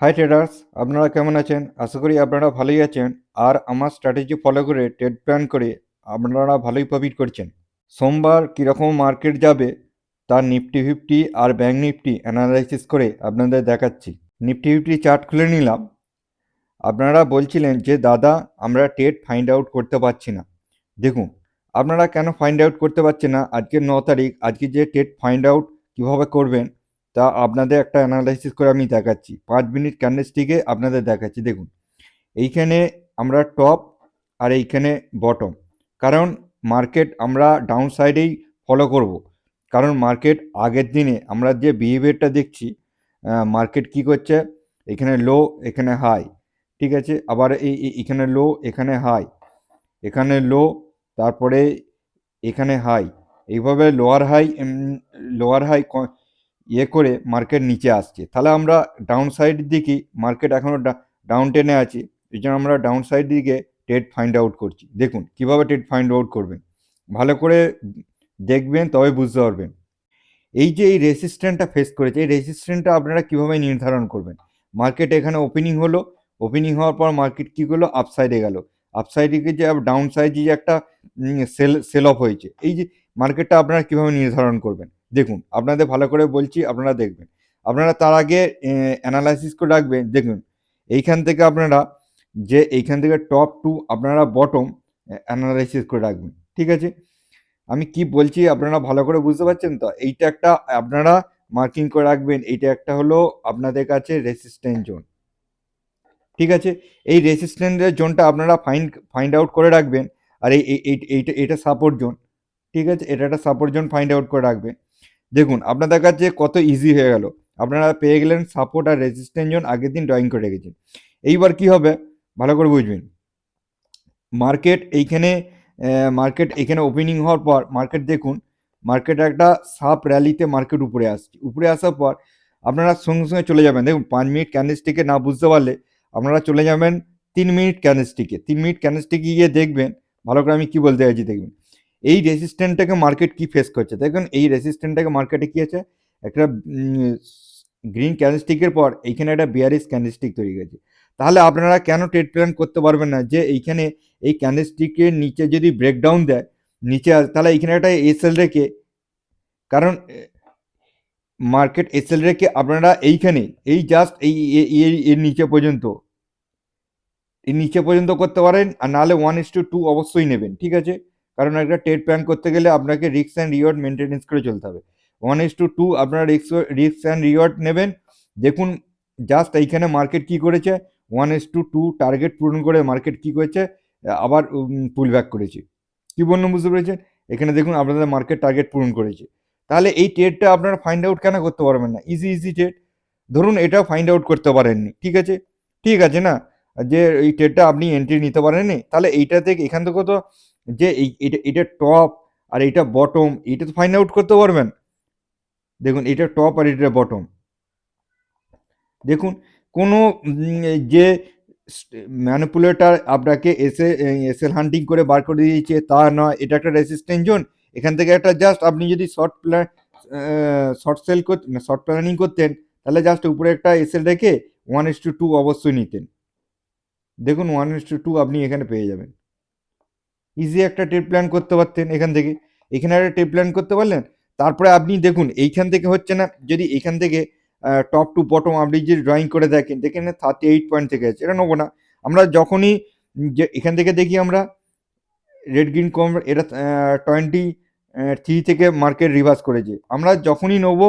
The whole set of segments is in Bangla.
হাই ট্রেডার্স আপনারা কেমন আছেন? আশা করি আপনারা ভালোই আছেন। আর আমার স্ট্র্যাটেজি ফলো করে ট্রেড প্ল্যান করে আপনারা ভালোই প্রফিট করছেন। সোমবার কীরকম মার্কেট যাবে, তার নিফটি ফিফটি আর ব্যাঙ্ক নিফটি অ্যানালাইসিস করে আপনাদের দেখাচ্ছি। নিফটি ফিফটি চার্ট খুলে নিলাম। আপনারা বলছিলেন যে, দাদা, আমরা ট্রেড ফাইন্ড আউট করতে পারছি না। দেখুন, আপনারা কেন ফাইন্ড আউট করতে পারছেন না? আজকে ন তারিখ, আজকে যে ট্রেড ফাইন্ড আউট কীভাবে করবেন তা আপনাদের একটা অ্যানালাইসিস করে আমি দেখাচ্ছি। পাঁচ মিনিট ক্যান্ডেলস্টিকে আপনাদের দেখাচ্ছি, দেখুন। এইখানে আমরা টপ আর এইখানে বটম কারণ মার্কেট আমরা ডাউন সাইডেই ফলো করব। কারণ মার্কেট আগের দিনে আমরা যে বিহেভিয়ারটা দেখছি মার্কেট কি করছে? এখানে লো এখানে হাই ঠিক আছে? আবার এই- এখানে লো এখানে হাই এখানে লো তারপরে এখানে হাই এইভাবে লোয়ার হাই লোয়ার হাই ইয়ে করে মার্কেট নিচে আসছে। তাহলে আমরা ডাউন সাইড দিকে মার্কেট এখনও ডাউন টেনে আছে। এই জন্য আমরা ডাউন সাইড দিকে ট্রেড ফাইন্ড আউট করছি। দেখুন, কীভাবে ট্রেড ফাইন্ড আউট করবেন? ভালো করে দেখবেন তবে বুঝতে পারবেন। এই যে এই রেসিস্ট্যান্টটা ফেস করেছে, এই রেসিস্ট্যান্টটা আপনারা কীভাবে নির্ধারণ করবেন? মার্কেট এখানে ওপেনিং হলো। ওপেনিং হওয়ার পর মার্কেট কী করল? আপসাইডে গেল। আপসাইডে গিয়ে যে ডাউন সাইডে যে একটা সেল সেল অফ হয়েছে। এই যে মার্কেটটা আপনারা কীভাবে নির্ধারণ করবেন? দেখুন, আপনাদের ভালো করে বলছি, আপনারা দেখবেন। আপনারা তার আগে অ্যানালাইসিস করে রাখবেন। দেখুন, এইখান থেকে আপনারা যে, এইখান থেকে টপ টু আপনারা বটম অ্যানালাইসিস করে রাখবেন। ঠিক আছে? আমি কি বলছি, আপনারা ভালো করে বুঝতে পারছেন তো? এইটা একটা, আপনারা মার্কিং করে রাখবেন। এইটা একটা হলো আপনাদের কাছে রেসিস্ট্যান্ট জোন ঠিক আছে? এই রেসিস্ট্যান্টের জোনটা আপনারা ফাইন্ড ফাইন্ড আউট করে রাখবেন। আর এই, এই- এই- এইটা, এটা সাপোর্ট জোন ঠিক আছে? এটা একটা সাপোর্ট জোন ফাইন্ড আউট করে রাখবেন। দেখুন, আপনাদের কাছে কত ইজি হয়ে গেল। আপনারা পেয়ে গেলেন সাপোর্ট আর রেজিস্ট্যান্ট জোন আগের দিন ড্রয়িং করে রেখেছেন। এইবার কি হবে? ভালো করে বুঝবেন। মার্কেট এইখানে মার্কেট এখানে ওপেনিং হওয়ার পর মার্কেট দেখুন মার্কেট একটা সাপ র্যালিতে মার্কেট উপরে আসছে। উপরে আসার পর, আপনারা সঙ্গে সঙ্গে চলে যাবেন। দেখুন, পাঁচ মিনিট ক্যান্ডেলস্টিকে না বুঝতে পারলে আপনারা চলে যাবেন তিন মিনিট ক্যান্ডেলস্টিকে তিন মিনিট ক্যান্ডেলস্টিকে গিয়ে দেখবেন, ভালো করে আমি কী বলতে চাইছি দেখবেন এই রেসিস্ট্যান্টটাকে মার্কেট কি ফেস করছে? দেখুন, এই রেসিস্ট্যান্টটাকে মার্কেটে কি আছে? একটা গ্রিন ক্যান্ডেলস্টিকের পর এইখানে একটা বিয়ারিস ক্যান্ডেলস্টিক তৈরি হয়েছে। তাহলে আপনারা কেন ট্রেড প্ল্যান করতে পারবেন না? যে এইখানে এই ক্যান্ডেলস্টিকের নিচে যদি ব্রেকডাউন দেয়, নিচে তাহলে এইখানে একটা এসএল রেখে, কারণ মার্কেট এসএল রেখে আপনারা এইখানে, এই জাস্ট এই এর নিচে পর্যন্ত, এই নিচে পর্যন্ত করতে পারেন, আর নাহলে ওয়ান ইস টু টু অবশ্যই নেবেন, ঠিক আছে? কারণ একটা ট্রেড প্ল্যান করতে গেলে আপনাকে রিক্স অ্যান্ড রিওয়ার্ড মেনটেনেন্স করে চলতে হবে। ওয়ান ইস টু টু আপনারা রিস্ক রিক্স অ্যান্ড রিওয়ার্ড নেবেন। দেখুন জাস্ট এইখানে মার্কেট কি করেছে? One is to two target পূরণ করে মার্কেট কি করেছে? আবার পুল ব্যাক করেছে। কী বললাম বুঝতে পেরেছেন? এখানে দেখুন আপনাদের মার্কেট টার্গেট পূরণ করেছে। তাহলে এই ট্রেডটা আপনারা ফাইন্ড আউট কেন করতে পারবেন না? ইজি ইজি ট্রেড ধরুন, এটাও ফাইন্ড আউট করতে পারেননি। ঠিক আছে? ঠিক আছে না? যে এই ট্রেডটা আপনি এন্ট্রি নিতে পারেননি, তাহলে এইটা থেকে এখান থেকে তো যে এই, এটা এটা টপ আর এটা বটম এটা তো ফাইন্ড আউট করতে পারবেন। দেখুন, এটা টপ আর এটা বটম দেখুন, কোনো যে ম্যানিপুলেটার আপনাকে এসে এসএল হান্টিং করে বার করে দিয়েছে, তা নয়। এটা একটা রেসিস্ট্যান্ট জোন এখান থেকে একটা জাস্ট আপনি যদি শর্ট প্ল্যান শর্ট সেল করতেন শর্ট প্ল্যানিং করতেন, তাহলে জাস্ট উপরে একটা এসএল রেখে ওয়ান ইস টু টু অবশ্যই নিতেন। দেখুন ওয়ান ইস টু টু আপনি এখানে পেয়ে যাবেন। ইজি একটা ট্রিপ প্ল্যান করতে পারতেন এখান থেকে। এখানে একটা ট্রিপ প্ল্যান করতে পারলেন, তারপরে আপনি দেখুন, এইখান থেকে হচ্ছে না, যদি এখান থেকে টপ টু বটম আপনি যদি ড্রয়িং করে দেখেন দেখেন থার্টি এইট পয়েন্ট থেকে আছে, এটা নেব না। আমরা যখনই যে, এখান থেকে দেখি আমরা রেড গ্রিন কম এটা টোয়েন্টি থ্রি থেকে মার্কেট রিভার্স করেছে। আমরা যখনই নেব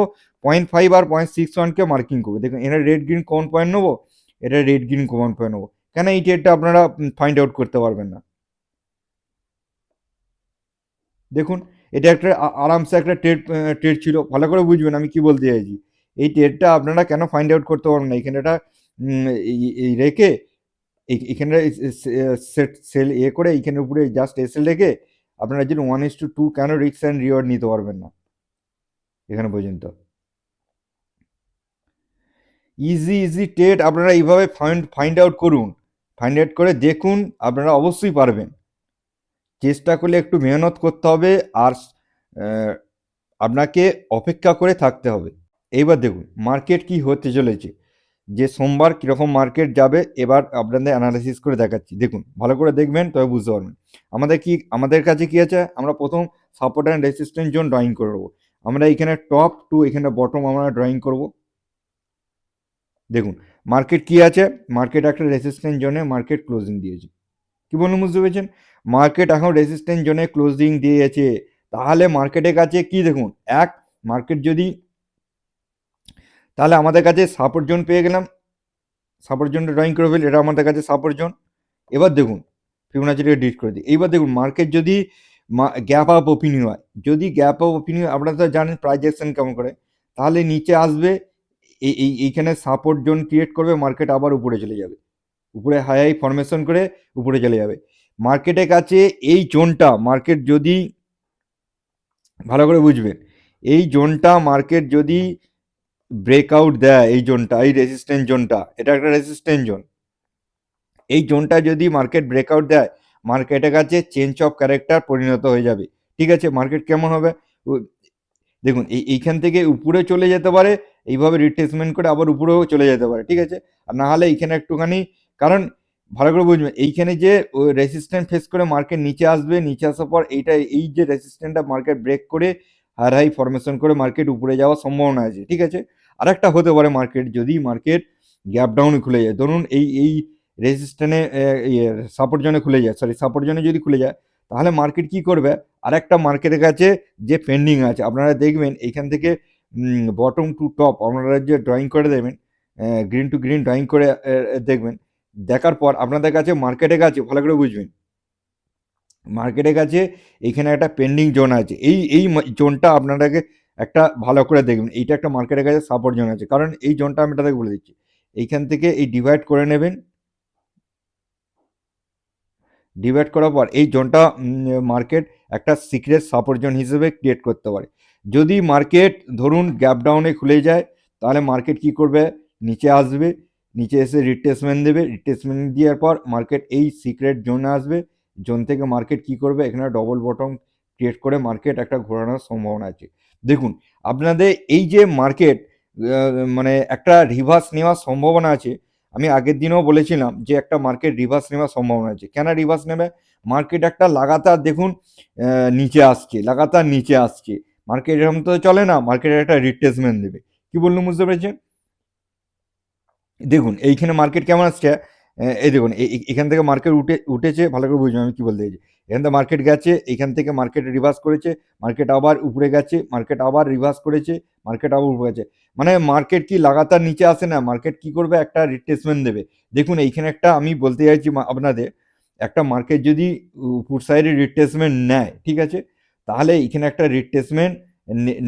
পয়েন্ট ফাইভ আর পয়েন্ট সিক্স ওয়ানকে মার্কিং করব। দেখুন এটা রেড গ্রিন কমন পয়েন্ট নেব এটা রেড গ্রিন কমন পয়েন্ট নেব। কেন এই ট্রেডটা আপনারা ফাইন্ড আউট করতে পারবেন না? দেখুন, এটা একটা আরামসে একটা ট্রেড ট্রেড ছিল। ভালো করে বুঝবেন আমি কি বলতে চাইছি। এই ট্রেডটা আপনারা কেন ফাইন্ড আউট করতে পারবেন না? এখানে এটা রেখে এখানে সেট, সেল এ করে এইখানে উপরে জাস্ট এসেল রেখে আপনারা যদি ওয়ান ইস টু টু কেন রিক্স অ্যান্ড রিওয়ার্ড নিতে পারবেন না? এখানে পর্যন্ত। ইজি ইজি ট্রেড আপনারা এইভাবে ফাইন্ড ফাইন্ড আউট করুন। ফাইন্ড আউট করে দেখুন, আপনারা অবশ্যই পারবেন। চেষ্টা করলে একটু মেহনত করতে হবে আর আপনাকে অপেক্ষা করে থাকতে হবে। এইবার দেখুন মার্কেট কি হতে চলেছে, যে সোমবার কীরকম মার্কেট যাবে, এবার আপনাদের অ্যানালাইসিস করে দেখাচ্ছি। দেখুন, ভালো করে দেখবেন, তবে বুঝতে পারবেন। আমাদের কি, আমাদের কাছে কি আছে? আমরা প্রথম support and resistant zone drawing করব আমরা এখানে টপ টু এখানে বটম আমরা ড্রয়িং করব। দেখুন মার্কেট কি আছে? মার্কেট একটা রেসিস্ট্যান্ট জোনে মার্কেট ক্লোজিং দিয়েছে। কি বলুন, বুঝতে পেরেছেন? মার্কেট এখন রেসিস্ট্যান্ট জোনে ক্লোজিং দিয়েছে। তাহলে মার্কেটের কাছে কি দেখুন? এক মার্কেট যদি তাহলে আমাদের কাছে সাপোর্ট জোন পেয়ে গেলাম। সাপোর্ট জোনটা ড্রয়িং করে ফেলি, এটা আমাদের কাছে সাপোর্ট জোন এবার দেখুন ফিবোনাচিটাকে ডিট করে দিই। এইবার দেখুন মার্কেট যদি গ্যাপ আপ ওপিনিয়ন হয়, যদি গ্যাপ আপ ওপিনিয়ন আপনারা তো জানেন প্রাইজেকশন কেমন করে? তাহলে নিচে আসবে এই এই এইখানে সাপোর্ট জোন ক্রিয়েট করবে মার্কেট আবার উপরে চলে যাবে। উপরে হাই হাই ফরমেশন করে উপরে চলে যাবে। মার্কেটের কাছে এই জোনটা মার্কেট যদি ভালো করে বুঝবেন, এই জোনটা মার্কেট যদি ব্রেকআউট দেয় এই জোনটা, এই রেসিস্ট্যান্ট জোনটা, এটা একটা রেসিস্ট্যান্ট জোন। এই জোনটা যদি মার্কেট ব্রেকআউট দেয়, মার্কেটের কাছে চেঞ্জ অফ ক্যারেক্টার পরিণত হয়ে যাবে। ঠিক আছে, মার্কেট কেমন হবে? দেখুন, এই, এইখান থেকে উপরে চলে যেতে পারে, এইভাবে রিট্রেসমেন্ট করে আবার উপরেও চলে যেতে পারে, ঠিক আছে? আর না হলে এইখানে একটুখানি, কারণ ভালো করে বুঝবেন এইখানে যে রেসিস্ট্যান্ট ফেস করে মার্কেট নিচে আসবে, নিচে আসার পর এইটা, এই যে রেসিস্ট্যান্টটা মার্কেট ব্রেক করে হার হাই ফরমেশন করে মার্কেট উপরে যাওয়ার সম্ভাবনা আছে, ঠিক আছে? আরেকটা হতে পারে মার্কেট যদি মার্কেট গ্যাপ ডাউনে খুলে যায়। ধরুন এই এই রেজিস্ট্যান্টে সাপোর্ট জোনে খুলে যায় সরি সাপোর্ট জোনে যদি খুলে যায়, তাহলে মার্কেট কি করবে? আরেকটা মার্কেটের কাছে যে পেন্ডিং আছে, আপনারা দেখবেন এইখান থেকে বটম টু টপ আপনারা যে ড্রয়িং করে দেবেন গ্রিন টু গ্রিন ড্রয়িং করে দেখবেন দেখার পর আপনাদের কাছে মার্কেটের কাছে ভালো করে বুঝবেন। মার্কেটের কাছে এইখানে একটা পেন্ডিং জোন আছে। এই এই জোনটা আপনাদেরকে একটা ভালো করে দেখবেন। এইটা একটা মার্কেটের কাছে সাপোর্ট জোন আছে। কারণ এই জোনটা আমি আপনাদেরকে বলে দিচ্ছি। এইখান থেকে এই ডিভাইড করে নেবেন। ডিভাইড করার পর এই জোনটা মার্কেট একটা সিক্রেট সাপোর্ট জোন হিসেবে ক্রিয়েট করতে পারে। যদি মার্কেট ধরুন গ্যাপ ডাউনে খুলে যায়, তাহলে মার্কেট কি করবে? নিচে আসবে। নিচে এসে রিট্রেসমেন্ট দেবে রিট্রেসমেন্ট দেওয়ার পর মার্কেট এই সিক্রেট জোনে আসবে। জোন থেকে মার্কেট কি করবে? এখানে ডবল বটম ক্রিয়েট করে মার্কেট একটা ঘোরানোর সম্ভাবনা আছে। দেখুন, আপনাদের এই যে মার্কেট মানে একটা রিভার্স নেওয়ার সম্ভাবনা আছে। আমি আগের দিনও বলেছিলাম যে একটা মার্কেট রিভার্স নেওয়ার সম্ভাবনা আছে। কেন রিভার্স নেবে? মার্কেট একটা লাগাতার দেখুন নিচে আসছে, লাগাতার নিচে আসছে। মার্কেট এরকম তো চলে না মার্কেট একটা রিট্রেসমেন্ট দেবে। কি বললাম বুঝতে পেরেছেন? দেখুন, এইখানে মার্কেট কেমন আসছে? এই দেখুন এখান থেকে মার্কেট উঠে, উঠেছে, ভালো করে বুঝবেন আমি কী বলতে চাইছি? এখান থেকে মার্কেট গেছে, এখান থেকে মার্কেট রিভার্স করেছে মার্কেট আবার উপরে গেছে মার্কেট আবার রিভার্স করেছে মার্কেট আবার উপরে গেছে। মানে মার্কেট কি লাগাতার নিচে আসে না মার্কেট কি করবে? একটা রিট্রেসমেন্ট দেবে। দেখুন, এইখানে একটা আমি বলতে চাইছি আপনাদের, একটা মার্কেট যদি উপর সাইডে রিট্রেসমেন্ট নেয়, ঠিক আছে? তাহলে এইখানে একটা রিট্রেসমেন্ট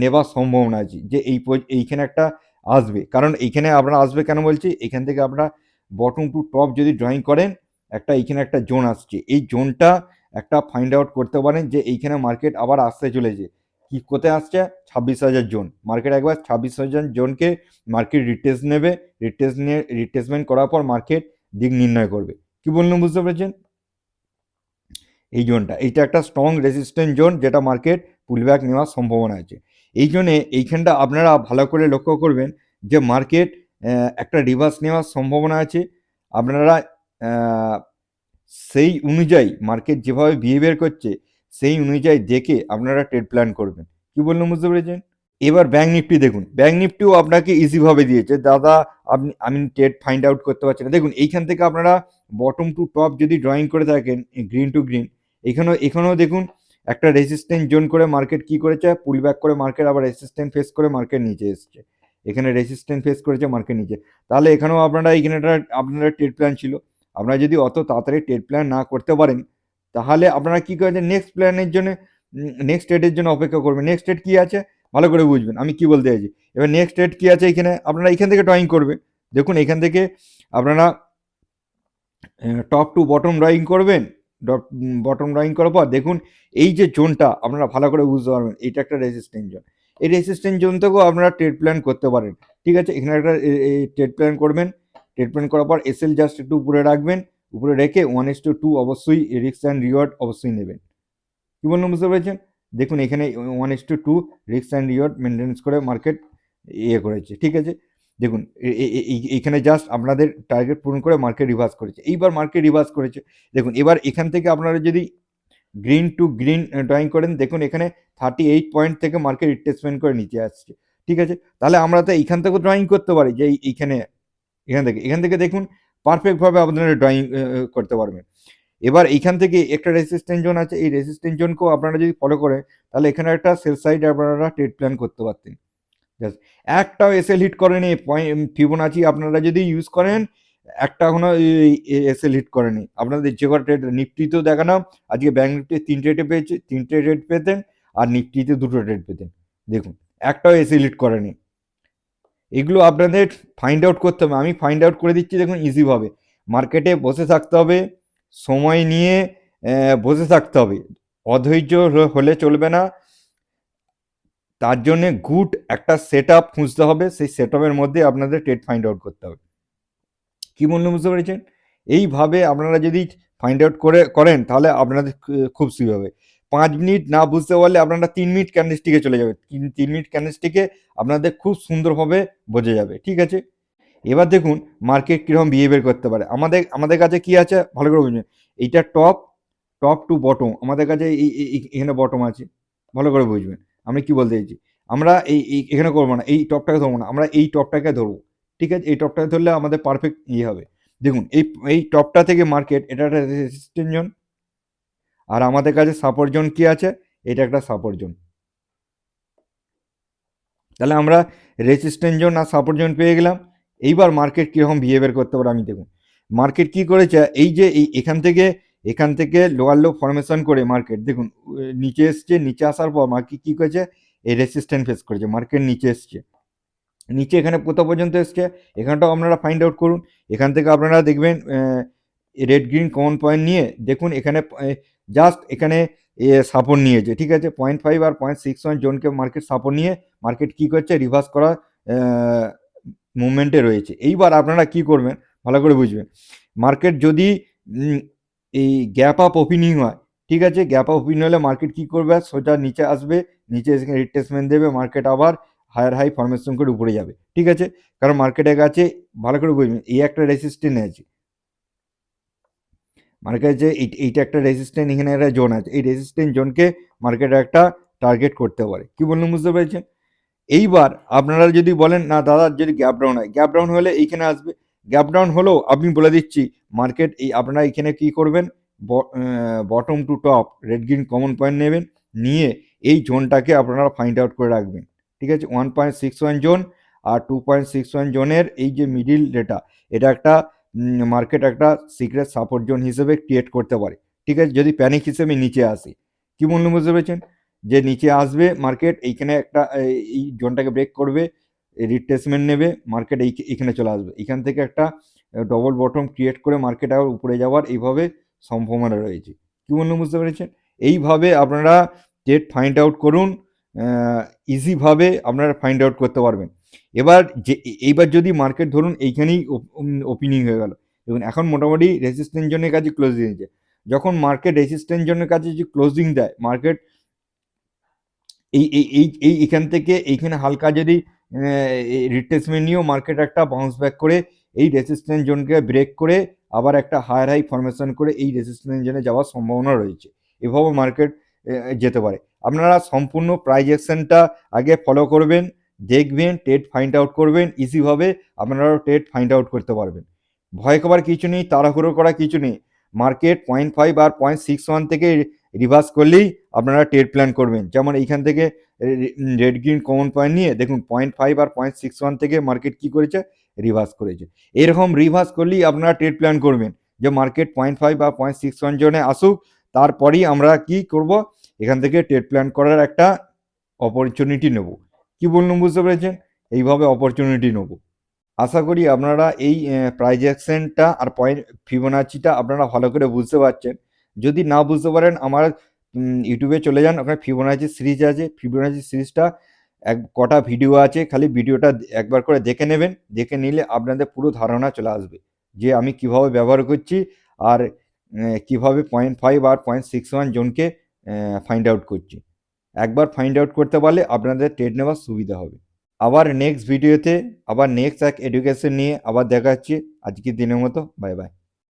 নেওয়ার সম্ভাবনা আছে। যে এই এইখানে একটা আসবে। কারণ এইখানে আপনারা আসবে কেন বলছি? এখান থেকে আপনারা বটম টু টপ যদি ড্রয়িং করেন, একটা এইখানে একটা জোন আসছে। এই জোনটা একটা ফাইন্ড আউট করতে পারেন যে এইখানে মার্কেট আবার আসতে চলেছে। কি কোথায় আসছে? ছাব্বিশ হাজার জোন মার্কেট একবার ছাব্বিশ হাজার জোনকে মার্কেট রিটেস নেবে। রিটেস নিয়ে রিটেসমেন্ট করার পর মার্কেট দিক নির্ণয় করবে। কি বললাম বুঝতে পেরেছেন? এই জোনটা এইটা একটা স্ট্রং রেজিস্ট্যান্ট জোন যেটা মার্কেট পুলব্যাক নেওয়ার সম্ভাবনা আছে। এই জন্যে এইখানটা আপনারা ভালো করে লক্ষ্য করবেন যে মার্কেট একটা রিভার্স নেওয়ার সম্ভাবনা আছে। আপনারা সেই অনুযায়ী মার্কেট যেভাবে বিহেভিয়ার করছে, সেই অনুযায়ী দেখে আপনারা ট্রেড প্ল্যান করবেন। কি বললাম বুঝতে পেরেছেন? এবার ব্যাঙ্ক নিফটি দেখুন। ব্যাঙ্ক নিফটিও আপনাকে ইজিভাবে দিয়েছে। দাদা, আপনি আমি ট্রেড ফাইন্ড আউট করতে পারছি না। দেখুন, এইখান থেকে আপনারা বটম টু টপ যদি ড্রয়িং করে থাকেন গ্রিন টু গ্রিন এখানেও এখানেও দেখুন একটা রেসিস্ট্যান্ট জোন করে মার্কেট কি করেছে? পুল ব্যাক করে মার্কেট আবার রেসিস্ট্যান্ট ফেস করে মার্কেট নিচে এসছে। এখানে রেসিস্ট্যান্ট ফেস করেছে মার্কেট নিচে। তাহলে এখানেও আপনারা, এখানে একটা আপনারা ট্রেড প্ল্যান ছিল। আপনারা যদি অত তাড়াতাড়ি ট্রেড প্ল্যান না করতে পারেন, তাহলে আপনারা কি করেছেন নেক্সট প্ল্যানের জন্য নেক্সট ট্রেডের জন্য অপেক্ষা করবেন। নেক্সট ট্রেড কি আছে? ভালো করে বুঝবেন। আমি কি বলতে চাইছি? এবার নেক্সট ট্রেড কি আছে এখানে? আপনারা এখান থেকে ড্রয়িং করবেন দেখুন, এখান থেকে আপনারা টপ টু বটম ড্রয়িং করবেন। বটম ড্রয়িং করার পর দেখুন এই যে জোনটা আপনারা ভালো করে বুঝতে পারবেন, এটা একটা রেসিস্ট্যান্ট জোন এই রেসিস্ট্যান্ট জোন থেকেও আপনারা ট্রেড প্ল্যান করতে পারেন, ঠিক আছে? এখানে একটা ট্রেড প্ল্যান করবেন ট্রেড প্ল্যান করার পর এসএল জাস্ট একটু উপরে রাখবেন, উপরে রেখে ওয়ান এস টু টু অবশ্যই রিক্স অ্যান্ড রিওয়ার্ড অবশ্যই নেবেন। কী বললাম বুঝতে পেরেছেন? দেখুন এখানে ওয়ান এস টু টু রিক্স অ্যান্ড রিওয়ার্ড মেনটেন্স করে মার্কেট ইয়ে করেছে, ঠিক আছে? দেখুন, এ- এ- এ- এই- এখানে জাস্ট আপনাদের টার্গেট পূরণ করে মার্কেট রিভার্স করেছে। এইবার মার্কেট রিভার্স করেছে। দেখুন, এবার এখান থেকে আপনারা যদি গ্রিন টু গ্রিন ড্রয়িং করেন, দেখুন এখানে থার্টি এইট পয়েন্ট থেকে মার্কেট রিট্রেসমেন্ট করে নিচে আসছে। ঠিক আছে? তাহলে আমরা তো এইখান থেকেও ড্রয়িং করতে পারি যে এইখানে, এখান থেকে। এখান থেকে দেখুন পারফেক্টভাবে আপনারা ড্রয়িং করতে পারবেন। এবার এইখান থেকে একটা রেসিস্ট্যান্ট জোন আছে। এই রেসিস্ট্যান্ট জোনকেও আপনারা যদি ফলো করেন, তাহলে এখানে একটা সেল সাইড আপনারা ট্রেড প্ল্যান করতে পারতেন। জাস্ট একটাও এসএল হিট করেনি। ফিবোনাচি আপনারা যদি ইউজ করেন, একটা এখনও এসএল হিট করেনি। আপনাদের যে কটা ট্রেড নিফটিতেও দেখানো। আজকে ব্যাঙ্ক নিফটি তিনটে ট্রেড পেয়েছে তিনটে ট্রেড পেতেন, আর নিফটিতে দুটো ট্রেড পেতেন। দেখুন, একটাও এসএল হিট করেনি। এগুলো আপনাদের ফাইন্ড আউট করতে হবে। আমি ফাইন্ড আউট করে দিচ্ছি, দেখুন ইজিভাবে মার্কেটে বসে থাকতে হবে, সময় নিয়ে বসে থাকতে হবে। অধৈর্য হলে চলবে না। তার জন্যে গুড একটা সেট আপ খুঁজতে হবে, সেই সেট আপের মধ্যে আপনাদের ট্রেড ফাইন্ড আউট করতে হবে। কি বললাম বুঝতে পেরেছেন? এইভাবে আপনারা যদি ফাইন্ড আউট করে, করেন, তাহলে আপনাদের খুব সুবিধা হবে। পাঁচ মিনিট না বুঝতে পারলে আপনারা তিন মিনিট ক্যান্ডেলস্টিকে চলে যাবে তিন মিনিট ক্যান্ডেলস্টিকে আপনাদের খুব সুন্দরভাবে বোঝা যাবে, ঠিক আছে? এবার দেখুন মার্কেট কীরকম বিহেভিয়ার করতে পারে। আমাদের আমাদের কাছে কি আছে? ভালো করে বুঝবেন এইটা টপ টপ টু বটম আমাদের কাছে এখানে বটম আছে। ভালো করে বুঝবেন। আমি কি বলতে চাইছি? আমরা এই এখানে করব না, এই টপটাকে ধরবো না, আমরা এই টপটাকে ধরবো, ঠিক আছে? এই টপটাকে ধরলে আমাদের পারফেক্ট ইয়ে হবে। দেখুন, এই এই টপটা থেকে মার্কেট এটা একটা রেজিস্ট্যান্ট জোন আর আমাদের কাছে সাপোর্ট জোন কি আছে? এটা একটা সাপোর্ট জোন তাহলে আমরা রেজিস্ট্যান্ট জোন আর সাপোর্ট জোন পেয়ে গেলাম। এইবার মার্কেট কীরকম বিহেভিয়ার করতে পারে আমি দেখুন। মার্কেট কি করেছে? এই যে, এই এখান থেকে এখান থেকে লোয়ার লো ফরমেশন করে মার্কেট দেখুন নিচে এসছে, নিচে আসার পর মার্কেট কী করেছে? এই রেসিস্ট্যান্ট ফেস করেছে মার্কেট নিচে এসছে। নিচে এখানে কোথাও পর্যন্ত এসছে? এখানটাও আপনারা ফাইন্ড আউট করুন। এখান থেকে আপনারা দেখবেন রেড গ্রিন কমন পয়েন্ট নিয়ে দেখুন, এখানে জাস্ট এখানে সাপোর্ট নিয়েছে, ঠিক আছে? পয়েন্ট ফাইভ আর পয়েন্ট সিক্স ওয়ান জোনকে মার্কেট সাপোর্ট নিয়ে মার্কেট কি করছে? রিভার্স করা মুভমেন্টে রয়েছে। এইবার আপনারা কি করবেন? ভালো করে বুঝবেন। মার্কেট যদি এই গ্যাপ আপ ওপেনিং হয়। ঠিক আছে? গ্যাপ আপ ওপেনিং হলে মার্কেট কি করবে? সোজা নিচে আসবে। নিচে এসে রিট্রেসমেন্ট দেবে। মার্কেট আবার হায়ার হাই ফরমেশন করে উপরে যাবে। ঠিক আছে? কারণ মার্কেটের কাছে ভালো করে বুঝবেন এই একটা রেসিস্ট্যান্ট আছে। মার্কেট যে এই- এইটা একটা রেসিস্ট্যান্ট এখানে একটা জোন আছে। এই রেসিস্ট্যান্ট জোনকে মার্কেট একটা টার্গেট করতে পারে। কি বললাম বুঝতে পেরেছেন? এইবার আপনারা যদি বলেন, না, দাদা, যদি গ্যাপ ডাউন হয়। গ্যাপ ডাউন হলে এইখানে আসবে। গ্যাপ ডাউন হলেও আমি বলে দিচ্ছি মার্কেট এই আপনারা এখানে কি করবেন? Bottom to top red green common point নেবেন, নিয়ে এই জোনটাকে আপনারা ফাইন্ড আউট করে রাখবেন। ঠিক আছে? One point six one zone আর টু পয়েন্ট সিক্স ওয়ান জোনের এই যে মিডিল ডেটা এটা একটা মার্কেট একটা সিক্রেট সাপোর্ট জোন হিসেবে ক্রিয়েট করতে পারে। ঠিক আছে? যদি প্যানিক হিসেবে নিচে আসে, কি বললাম বুঝতে পেরেছেন? যে নিচে আসবে মার্কেট এইখানে একটা, এই জোনটাকে ব্রেক করবে রিট্রেসমেন্ট নেবে মার্কেট এই, এখানে চলে আসবে। এখান থেকে একটা ডবল বটম ক্রিয়েট করে মার্কেট আবার উপরে যাওয়ার এইভাবে সম্ভাবনা রয়েছে। কি বললাম বুঝতে পেরেছেন? এইভাবে আপনারা ডেট ফাইন্ড আউট করুন ইজিভাবে আপনারা ফাইন্ড আউট করতে পারবেন। এবার যে, এইবার যদি মার্কেট ধরুন, এইখানেই ওপেনিং হয়ে গেল। দেখুন, এখন মোটামুটি রেজিস্ট্যান্ট জোনের কাছে ক্লোজ দিয়েছে যখন মার্কেট রেজিস্ট্যান্ট জোনের কাছে যে ক্লোজিং দেয় মার্কেট এই এই এই এই, এখান থেকে এইখানে হালকা যদি রিট্রেসমেন্ট নিয়েও মার্কেট একটা বাউন্স ব্যাক করে, এই রেসিস্ট্যান্ট জোনকে ব্রেক করে, আবার একটা হায়ার হাই ফরমেশন করে এই রেসিস্ট্যান্ট জোনে যাওয়ার সম্ভাবনা রয়েছে। এভাবে মার্কেট যেতে পারে। আপনারা সম্পূর্ণ প্রাইজেকশনটা আগে ফলো করবেন, দেখবেন টেট ফাইন্ড আউট করবেন ইজিভাবে আপনারাও টেট ফাইন্ড আউট করতে পারবেন। ভয় করার কিছু নেই, তাড়াহুড়ো করা কিছু নেই। মার্কেট পয়েন্ট ফাইভ আর পয়েন্ট সিক্স ওয়ান থেকে রিভার্স করলেই আপনারা ট্রেড প্ল্যান করবেন। যেমন এইখান থেকে রেড গ্রিন কমন পয়েন্ট নিয়ে দেখুন পয়েন্ট ফাইভ আর পয়েন্ট সিক্স ওয়ান থেকে মার্কেট কি করেছে? রিভার্স করেছে। এরকম রিভার্স করলেই আপনারা ট্রেড প্ল্যান করবেন। যে মার্কেট পয়েন্ট ফাইভ বা পয়েন্ট সিক্স ওয়ান জোনে আসুক, তারপরেই আমরা কি করব? এখান থেকে ট্রেড প্ল্যান করার একটা অপরচুনিটি নেব। কি বললাম বুঝতে পেরেছেন? এইভাবে অপরচুনিটি নেব। আশা করি আপনারা এই প্রাইজেকশনটা আর পয়েন্ট ফিবোনাচিটা আপনারা ভালো করে বুঝতে পারছেন। যদি না বুঝতে পারেন, আমার ইউটিউবে চলে যান, ওখানে ফিবোনাচি সিরিজ আছে। ফিবোনাচি সিরিজটা এক, কটা ভিডিও আছে, খালি ভিডিওটা একবার করে দেখে নেবেন। দেখে নিলে আপনাদের পুরো ধারণা চলে আসবে যে আমি কীভাবে ব্যবহার করছি আর কীভাবে পয়েন্ট ফাইভ আর পয়েন্ট সিক্স ওয়ান জোনকে ফাইন্ড আউট করছি। একবার ফাইন্ড আউট করতে পারলে আপনাদের ট্রেড নেওয়ার সুবিধা হবে। আবার নেক্সট ভিডিওতে আবার নেক্সট এক এডুকেশন নিয়ে আবার দেখা হচ্ছে আজকের দিনের মতো বাই বাই